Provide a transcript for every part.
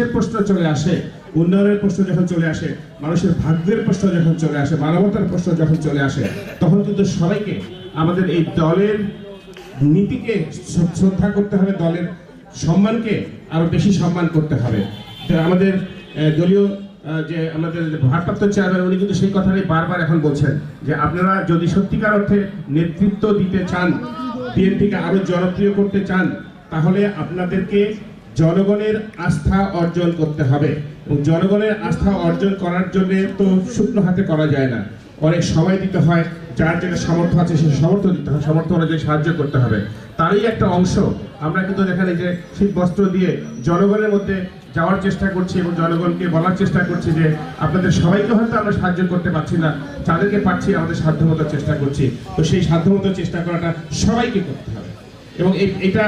দেশের প্রশ্ন চলে আসে, উন্নয়নের প্রশ্ন যখন চলে আসে, মানুষের ভাগ্যের প্রশ্ন যখন চলে আসে, মানবতার প্রশ্ন যখন চলে আসে, তখন কিন্তু সবাইকে আমাদের এই দলের নীতিকে শ্রদ্ধা করতে হবে, দলের সম্মানকে আরও বেশি সম্মান করতে হবে। আমাদের দলীয় যে আমাদের ভারপ্রাপ্ত চেয়ারম্যান, উনি কিন্তু সেই কথাটাই বারবার এখন বলছেন যে আপনারা যদি সত্যিকার অর্থে নেতৃত্ব দিতে চান, বিএনপিকে আরও জনপ্রিয় করতে চান, তাহলে আপনাদেরকে জনগণের আস্থা অর্জন করতে হবে। এবং জনগণের আস্থা অর্জন করার জন্য তো শুকনো হাতে করা যায় না। অনেক সময় দিতে হয়, যার যেটা সামর্থ্য আছে সে সামর্থ্য দিতে হয়, সামর্থ্য অনুযায়ী সাহায্য করতে হবে। তারই একটা অংশ। আমরা কিন্তু এখানে যে শীত বস্ত্র দিয়ে জনগণের মধ্যে যাওয়ার চেষ্টা করছি এবং জনগণকে বলার চেষ্টা করছি যে আপনাদের সবাইকে হয়তো আমরা সাহায্য করতে পারছি না, যাদেরকে পারছি আমাদের সাধ্যমতো চেষ্টা করছি। তো সেই সাধ্যমতো চেষ্টা করাটা সবাইকে করতে হবে। এবং এটা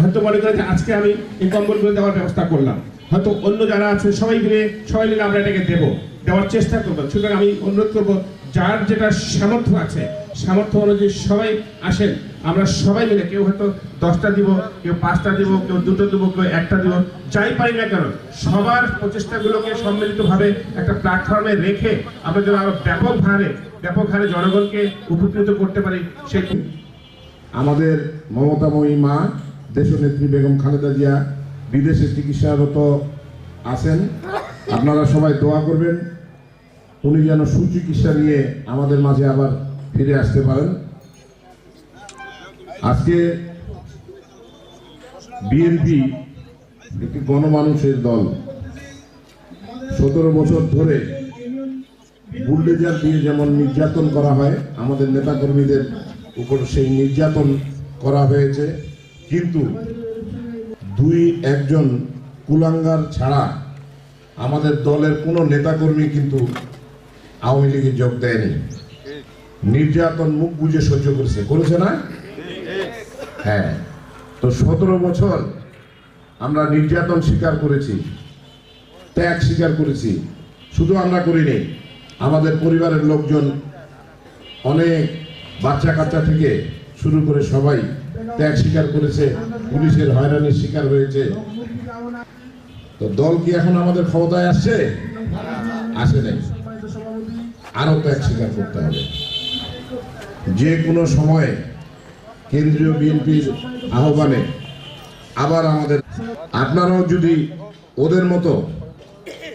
হয়তো মনে করেন যে আজকে আমি এই কম্বলগুলো দেওয়ার ব্যবস্থা করলাম। হয়তো অন্য যারা আছে, সবাই মিলে সবাই মিলে আমরা এটাকে দেবো। দেওয়ার চেষ্টা করব। সুতরাং আমি অনুরোধ করব, যার যেটা সামর্থ্য আছে, সামর্থ্য অনুযায়ী সবাই আসেন। আমরা সবাই মিলে কেউ হয়তো দশটা দিব, কেউ পাঁচটা দিব, কেউ দুটো দিব, কেউ একটা দিব, যাই পারি না কেন, সবার প্রচেষ্টাগুলোকে সম্মিলিতভাবে একটা প্ল্যাটফর্মে রেখে আমরা যেন আরও ব্যাপক হারে ব্যাপক হারে জনগণকে উপকৃত করতে পারি। সেই আমাদের মমতাময়ী মা, দেশনেত্রী বেগম খালেদা জিয়া বিদেশে চিকিৎসারত আছেন। আপনারা সবাই দোয়া করবেন, উনি যেন সুচিকিৎসা নিয়ে আমাদের মাঝে আবার ফিরে আসতে পারেন। আজকে বিএনপি একটি গণমানুষের দল। সতেরো বছর ধরে বুলডেজার দিয়ে যেমন নির্যাতন করা হয়, আমাদের নেতাকর্মীদের উপর সেই নির্যাতন করা হয়েছে। কিন্তু দুই, একজন কুলাঙ্গার ছাড়া আমাদের দলের কোনো নেতাকর্মী কিন্তু আওয়ামী লীগে যোগ দেয়নি। নির্যাতন মুখ বুঝে সহ্য করেছে। করেছে না? হ্যাঁ। তো সতেরো বছর আমরা নির্যাতন স্বীকার করেছি, ত্যাগ স্বীকার করেছি। শুধু আমরা করিনি, আমাদের পরিবারের লোকজন অনেক বাচ্চা কাচ্চা থেকে শুরু করে সবাই ত্যাগ স্বীকার করেছে, পুলিশের হয়রানির শিকার হয়েছে। তো দল কি এখন আমাদের ক্ষমতায় আসছে? আসে নাই। আরও ত্যাগ স্বীকার করতে হবে। যে কোনো সময়ে কেন্দ্রীয় বিএনপির আহ্বানে আবার আমাদের আপনারাও যদি ওদের মতো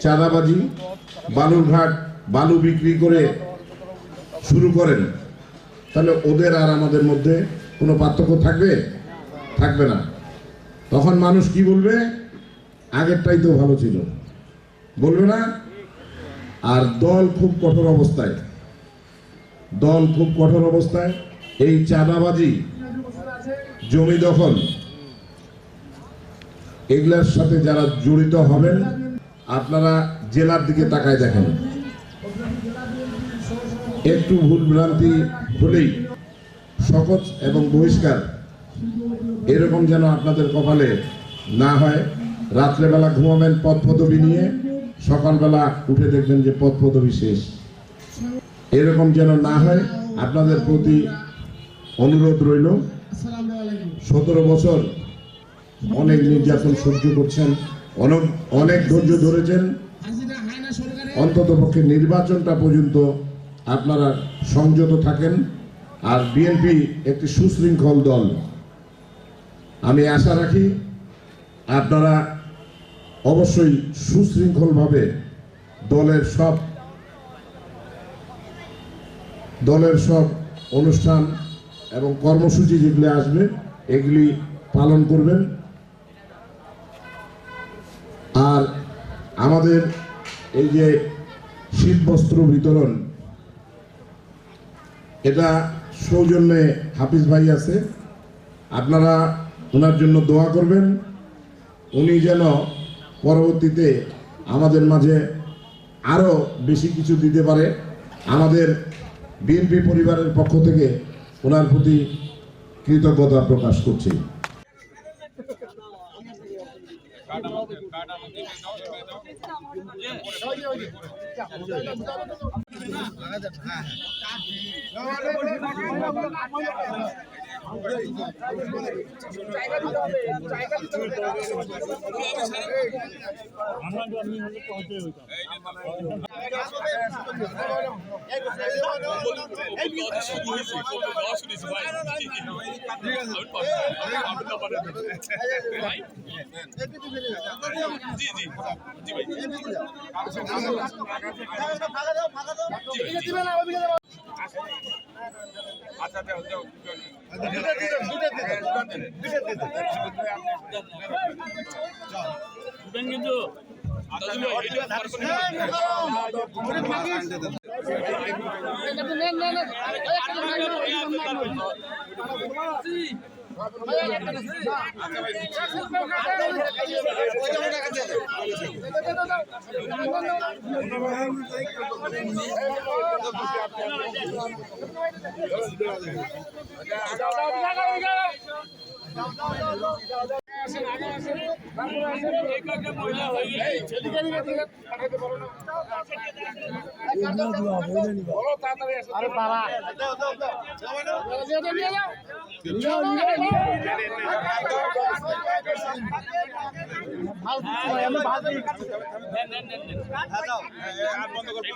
চাঁদাবাজি, বালুরঘাট, বালু বিক্রি করে শুরু করেন তাহলে ওদের আর আমাদের মধ্যে কোনো পার্থক্য থাকবে? থাকবে না। তখন মানুষ কি বলবে? আগেরটাই তো ভালো ছিল। বলবে না? আর দল খুব কঠোর অবস্থায়। দল খুব কঠোর অবস্থায়। এই চাঁদাবাজি, জমি দখল, এগুলার সাথে যারা জড়িত হবেন, আপনারা জেলার দিকে তাকায় দেখেন। একটু ভুল ভ্রান্তি হলেই শপথ এবং বহিষ্কার এরকম যেন আপনাদের কপালে না হয়। রাত্রেবেলা ঘুমাবেন পথ পদবি নিয়ে, সকালবেলা উঠে দেখবেন যে পথ পদবি শেষ। এরকম যেন না হয়, আপনাদের প্রতি অনুরোধ রইল। সতেরো বছর অনেক নির্যাতন সহ্য করছেন, অনেক অনেক ধৈর্য ধরেছেন। অন্তত পক্ষে নির্বাচনটা পর্যন্ত আপনারা সংযত থাকেন আর বিএনপি একটি সুশৃঙ্খল দল। আমি আশা রাখি আপনারা অবশ্যই সুশৃঙ্খলভাবে দলের সব দলের সব অনুষ্ঠান এবং কর্মসূচি যেগুলি আসবে, এগুলি পালন করবেন। আর আমাদের এই যে শীত বস্ত্র বিতরণ এটা সৌজন্যে হাফিজ ভাই আছে। আপনারা ওনার জন্য দোয়া করবেন। উনি যেন পরবর্তীতে আমাদের মাঝে আরও বেশি কিছু দিতে পারে। আমাদের বিএনপি পরিবারের পক্ষ থেকে ওনার প্রতি কৃতজ্ঞতা প্রকাশ করছি। লাগা যাবে হ্যাঁ হ্যাঁ জি জি জি ভাই কিন্তু দাদু ভাই কিন্তু না না দাও দাও দাও আরে বাবা বন্ধ করব